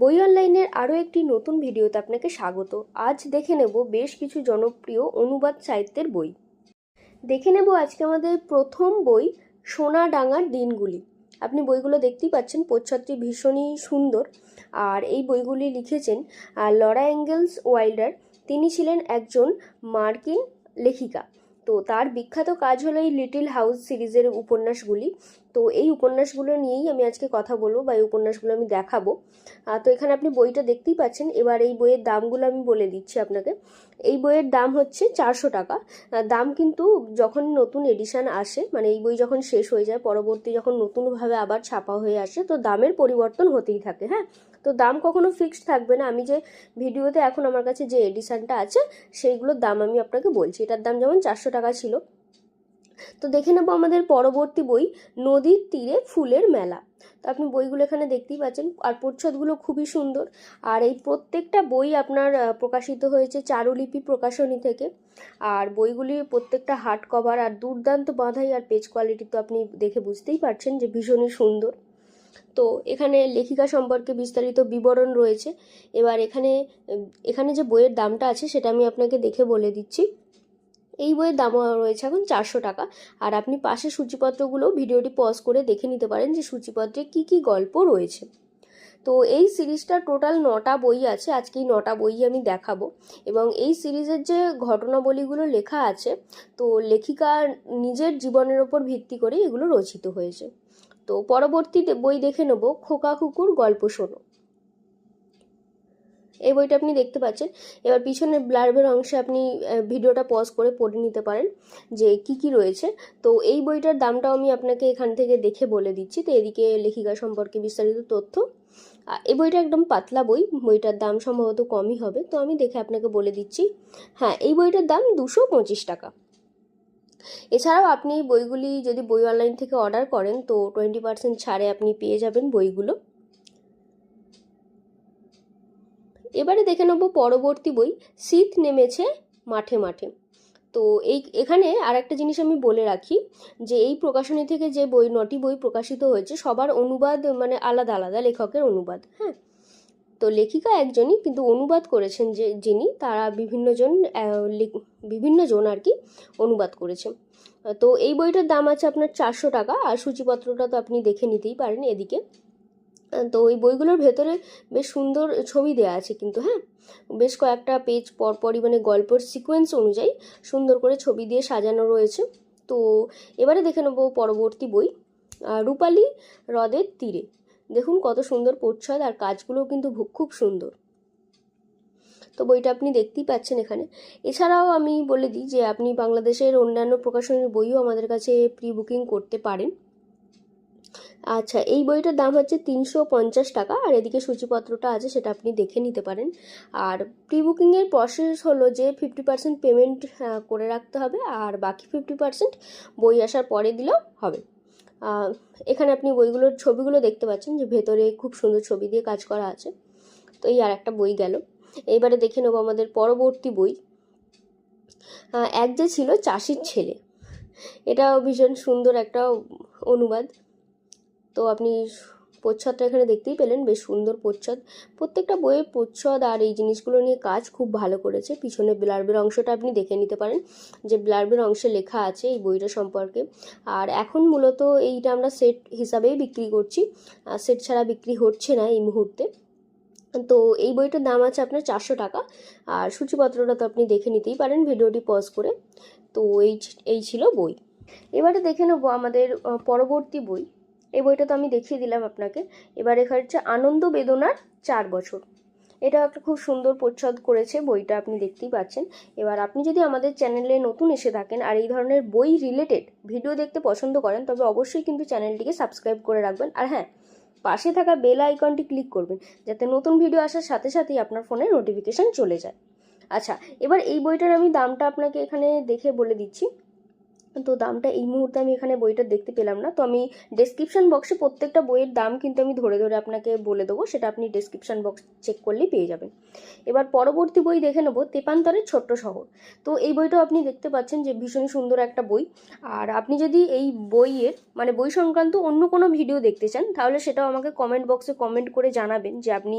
বই অনলাইনের আরও একটি নতুন ভিডিওতে আপনাকে স্বাগত। আজ দেখে নেব বেশ কিছু জনপ্রিয় অনুবাদ সাহিত্যের বই। দেখে নেব আজকে আমাদের প্রথম বই সোনা ডাঙার দিনগুলি। আপনি বইগুলো দেখতেই পাচ্ছেন প্রচ্ছদটি ভীষণই সুন্দর। আর এই বইগুলি লিখেছেন লরা অ্যাঙ্গেলস ওয়াইল্ডার। তিনি ছিলেন একজন মার্কিন লেখিকা। তো তার বিখ্যাত কাজ হলো এই লিটিল হাউস সিরিজের উপন্যাসগুলি। তো এই উপন্যাসগুলো নিয়েই আমি আজকে কথা বলব বা এই উপন্যাসগুলো আমি দেখাবো। তো এখানে আপনি বইটা দেখতেই পাচ্ছেন। এবার এই বইয়ের দামগুলো আমি বলে দিচ্ছি আপনাকে। এই বইয়ের দাম হচ্ছে চারশো টাকা। দাম কিন্তু যখন নতুন এডিশান আসে মানে এই বই যখন শেষ হয়ে যায়, পরবর্তী যখন নতুনভাবে আবার ছাপা হয়ে আসে, তো দামের পরিবর্তন হতেই থাকে হ্যাঁ? তো দাম কখনো ফিক্সড থাকবে না। আমি যে ভিডিওতে এখন আমার কাছে যে এডিশানটা আছে, সেইগুলোর দাম আমি আপনাকে বলছি। এটার দাম যেমন চারশো টাকা ছিল। তো দেখে নেব আমাদের পরবর্তী বই, নদীর তীরে ফুলের মেলা। তো আপনি বইগুলো এখানে দেখতেই পাচ্ছেন। আর প্রচ্ছদগুলো খুবই সুন্দর। আর এই প্রত্যেকটা বই আপনার প্রকাশিত হয়েছে চারুলিপি প্রকাশনী থেকে। আর বইগুলি প্রত্যেকটা হার্ড কভার আর দুর্দান্ত বাঁধাই আর পেজ কোয়ালিটি তো আপনি দেখে বুঝতেই পারছেন যে ভীষণই সুন্দর। তো এখানে লেখিকা সম্পর্কে বিস্তারিত বিবরণ রয়েছে। এবার এখানে এখানে যে বইয়ের দামটা আছে সেটা আমি আপনাকে দেখে বলে দিচ্ছি। এই বইয়ের দাম রয়েছে এখন চারশো টাকা। আর আপনি পাশে সূচিপত্রগুলো ভিডিওটি পজ করে দেখে নিতে পারেন যে সূচিপত্রে কি কি গল্প রয়েছে। তো এই সিরিজটা টোটাল নটা বই আছে। আজকে এই নটা বই আমি দেখাবো। এবং এই সিরিজের যে ঘটনাবলীগুলো লেখা আছে, তো লেখিকা নিজের জীবনের ওপর ভিত্তি করে এগুলো রচিত হয়েছে। তো পরবর্তীতে বই দেখে নেব, খোকা কুকুর গল্প শোনো। এই বইটা আপনি দেখতে পাচ্ছেন। এবার পিছনের ব্লার্বের অংশে আপনি ভিডিওটা পজ করে পড়ে নিতে পারেন যে কি কি রয়েছে। তো এই বইটার দামটাও আমি আপনাকে এখান থেকে দেখে বলে দিচ্ছি। তো এদিকে লেখিকা সম্পর্কে বিস্তারিত তথ্য। এই বইটা একদম পাতলা বই। বইটার দাম সম্ভবত কমই হবে। তো আমি দেখে আপনাকে বলে দিচ্ছি। হ্যাঁ এই বইটার দাম দুশো পঁচিশ টাকা। এছাড়াও আপনি বইগুলি যদি বই অনলাইন থেকে অর্ডার করেন, তো টোয়েন্টি পার্সেন্ট ছাড়ে আপনি পেয়ে যাবেন বইগুলো। এবারে দেখে নেব পরবর্তী বই, শীত নেমেছে মাঠে মাঠে। তো এই, এখানে আর একটা জিনিস আমি বলে রাখি, যে এই প্রকাশনী থেকে যে বই, নটি বই প্রকাশিত হয়েছে, সবার অনুবাদ মানে আলাদা আলাদা, লেখকের অনুবাদ হ্যাঁ? তো লেখিকা একজনই কিন্তু অনুবাদ করেছেন যে যিনি, তারা বিভিন্নজন বিভিন্নজন আর কি অনুবাদ করেছেন। তো এই বইটার দাম আছে আপনার চারশো টাকা, আর সূচিপত্রটা তো আপনি দেখে নিতেই পারেন এদিকে। তো এই বইগুলোর ভেতরে বেশ সুন্দর ছবি দেওয়া আছে কিন্তু হ্যাঁ? বেশ কয়েকটা পেজ পরপরই মানে গল্পের সিকোয়েন্স অনুযায়ী সুন্দর করে ছবি দিয়ে সাজানো রয়েছে। তো এবারে দেখে নেব পরবর্তী বই রূপালী হ্রদের তীরে। দেখুন কত সুন্দর প্রচ্ছদ আর কাজগুলোও কিন্তু খুব সুন্দর। তো বইটা আপনি দেখতেই পাচ্ছেন এখানে। এছাড়াও আমি বলে দিই যে আপনি বাংলাদেশের অন্যান্য প্রকাশনীর বইও আমাদের কাছে প্রি বুকিং করতে পারেন। আচ্ছা এই বইটার দাম হচ্ছে তিনশো পঞ্চাশ টাকা আর এদিকে সূচিপত্রটা আছে সেটা আপনি দেখে নিতে পারেন। আর প্রি বুকিংয়ের প্রসেস হলো যে ফিফটি পার্সেন্ট পেমেন্ট করে রাখতে হবে আর বাকি ফিফটি পার্সেন্ট বই আসার পরে দিলেও হবে। এখানে আপনি বইগুলোর ছবিগুলো দেখতে পাচ্ছেন যে ভেতরে খুব সুন্দর ছবি দিয়ে কাজ করা আছে। তো এই আর একটা বই গেল। এইবারে দেখে নেব আমাদের পরবর্তী বই। এক যে ছিল চাষির ছেলে। এটাও ভীষণ সুন্দর একটা অনুবাদ। তো আপনি প্রচ্ছদটা এখানে দেখতেই পেলেন, বেশ সুন্দর প্রচ্ছদ। প্রত্যেকটা বইয়ের প্রচ্ছদ আর এই জিনিসগুলো নিয়ে কাজ খুব ভালো করেছে। পিছনে ব্লার্বের অংশটা আপনি দেখে নিতে পারেন, যে ব্লার্বের অংশে লেখা আছে এই বইটা সম্পর্কে। আর এখন মূলত এইটা আমরা সেট হিসাবেই বিক্রি করছি। সেট ছাড়া বিক্রি হচ্ছে না এই মুহূর্তে। তো এই বইটার দাম আছে আপনার চারশো টাকা। আর সূচিপত্রটা তো আপনি দেখে নিতেই পারেন, ভিডিওটি পজ করে। তো এই এই ছিল বই। এবারে দেখে নেব আমাদের পরবর্তী বই। এই বইটা তো আমি দেখিয়ে দিলাম আপনাকে। এবার এখানে হচ্ছে, আনন্দ বেদনার চার বছর। এটা একটা খুব সুন্দর প্রচ্ছদ করেছে বইটা, আপনি দেখতেই পাচ্ছেন। এবার আপনি যদি আমাদের চ্যানেলে নতুন এসে থাকেন আর এই ধরনের বই রিলেটেড ভিডিও দেখতে পছন্দ করেন, তবে অবশ্যই কিন্তু চ্যানেলটিকে সাবস্ক্রাইব করে রাখবেন। আর হ্যাঁ পাশে থাকা বেল আইকনটি ক্লিক করবেন, যাতে নতুন ভিডিও আসার সাথে সাথেই আপনার ফোনে নোটিফিকেশান চলে যায়। আচ্ছা এবার এই বইটার আমি দামটা আপনাকে এখানে দেখে বলে দিচ্ছি। তো দামটা এই মুহূর্তে আমি এখানে বইটা দেখতে পেলাম না। তো আমি ডেসক্রিপশন বক্সে প্রত্যেকটা বইয়ের দাম কিন্তু আমি ধরে ধরে আপনাকে বলে দেবো, সেটা আপনি ডেসক্রিপশন বক্স চেক করলেই পেয়ে যাবেন। এবার পরবর্তী বই দেখে নেব, তেপান্তরের ছোট্ট শহর। তো এই বইটাও আপনি দেখতে পাচ্ছেন যে ভীষণই সুন্দর একটা বই। আর আপনি যদি এই বইয়ের মানে বই সংক্রান্ত অন্য কোনো ভিডিও দেখতে চান, তাহলে সেটাও আমাকে কমেন্ট বক্সে কমেন্ট করে জানাবেন যে আপনি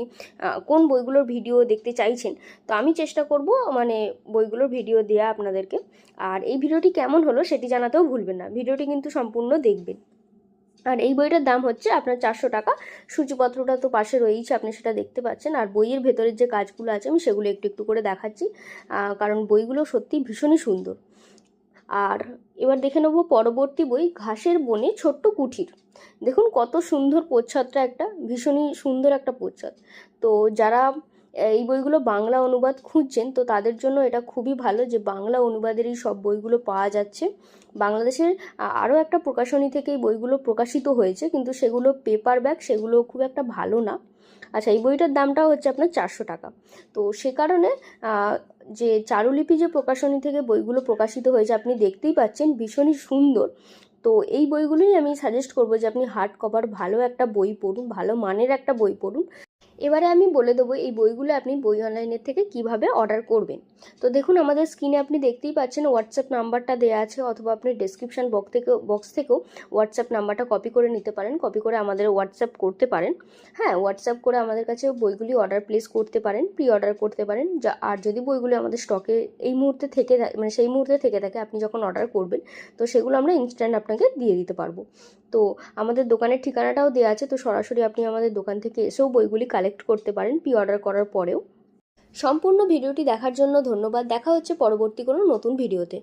কোন বইগুলোর ভিডিও দেখতে চাইছেন। তো আমি চেষ্টা করব মানে বইগুলোর ভিডিও দেওয়া আপনাদেরকে। আর এই ভিডিওটি কেমন হলো সেটি জানাতেও ভুলবেন না। ভিডিওটি কিন্তু সম্পূর্ণ দেখবেন। আর এই বইটার দাম হচ্ছে আপনার চারশো টাকা। সূচিপত্রটা তো পাশে রয়েইছে, আপনি সেটা দেখতে পাচ্ছেন। আর বইয়ের ভেতরের যে কাজগুলো আছে, আমি সেগুলো একটু একটু করে দেখাচ্ছি। কারণ বইগুলো সত্যি ভীষণই সুন্দর। আর এবার দেখে নেব পরবর্তী বই, ঘাসের বনে ছোট্ট কুঠির। দেখুন কত সুন্দর প্রচ্ছদটা একটা, ভীষণই সুন্দর একটা প্রচ্ছদ তো যারা এই বইগুলো বাংলা অনুবাদ খুঁজছেন, তো তাদের জন্য এটা খুবই ভালো যে বাংলা অনুবাদের এই সব বইগুলো পাওয়া যাচ্ছে। বাংলাদেশের আরও একটা প্রকাশনী থেকে এই বইগুলো প্রকাশিত হয়েছে, কিন্তু সেগুলো পেপার ব্যাগ সেগুলো খুব একটা ভালো না। আচ্ছা এই বইটার দামটাও হচ্ছে আপনার চারশো টাকা। তো সে কারণে যে চারুলিপি যে প্রকাশনী থেকে বইগুলো প্রকাশিত হয়েছে, আপনি দেখতেই পাচ্ছেন ভীষণই সুন্দর। তো এই বইগুলোই আমি সাজেস্ট করব যে আপনি হার্ড কভার ভালো একটা বই পড়ুন, ভালো মানের একটা বই পড়ুন। এবারে আমি বলে দেবো এই বইগুলো আপনি বই অনলাইনের থেকে কীভাবে অর্ডার করবেন। তো দেখুন, আমাদের স্ক্রিনে আপনি দেখতেই পাচ্ছেন হোয়াটসঅ্যাপ নাম্বারটা দেওয়া আছে অথবা আপনি ডেসক্রিপশন বক্স থেকে বক্স থেকেও হোয়াটসঅ্যাপ নাম্বারটা কপি করে নিতে পারেন কপি করে আমাদের হোয়াটসঅ্যাপ করতে পারেন। হ্যাঁ হোয়াটসঅ্যাপ করে আমাদের কাছে বইগুলি অর্ডার প্লেস করতে পারেন প্রি অর্ডার করতে পারেন। যা, আর যদি বইগুলি আমাদের স্টকে এই মুহূর্তে থেকে মানে সেই মুহূর্তে থেকে থাকে, আপনি যখন অর্ডার করবেন, তো সেগুলো আমরা ইনস্ট্যান্ট আপনাকে দিয়ে দিতে পারব। তো আমাদের দোকানের ঠিকানাটাও দেওয়া আছে, তো সরাসরি আপনি আমাদের দোকান থেকে এসেও বইগুলি কালেক্ট করতে পারেন প্রি অর্ডার করার পরেও। সম্পূর্ণ ভিডিওটি দেখার জন্য ধন্যবাদ। দেখা হচ্ছে পরবর্তী কোনো নতুন ভিডিওতে।